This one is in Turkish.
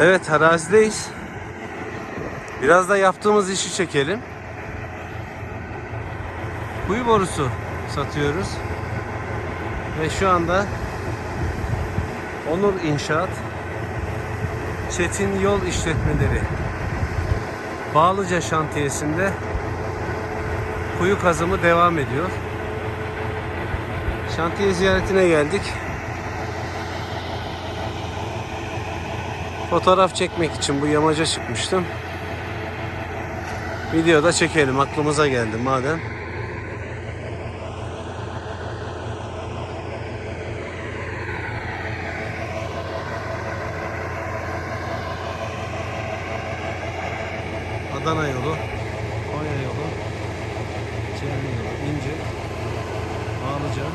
Evet arazideyiz. Biraz da yaptığımız işi çekelim. Kuyu borusu satıyoruz. Ve şu anda Onur İnşaat Çetin Yol İşletmeleri Bağlıca şantiyesinde kuyu kazımı devam ediyor. Şantiye ziyaretine geldik. Fotoğraf çekmek için bu yamaca çıkmıştım. Videoda çekelim aklımıza geldi madem. Adana yolu, Konya yolu, Çevre yolu, İnce, Bağlıca,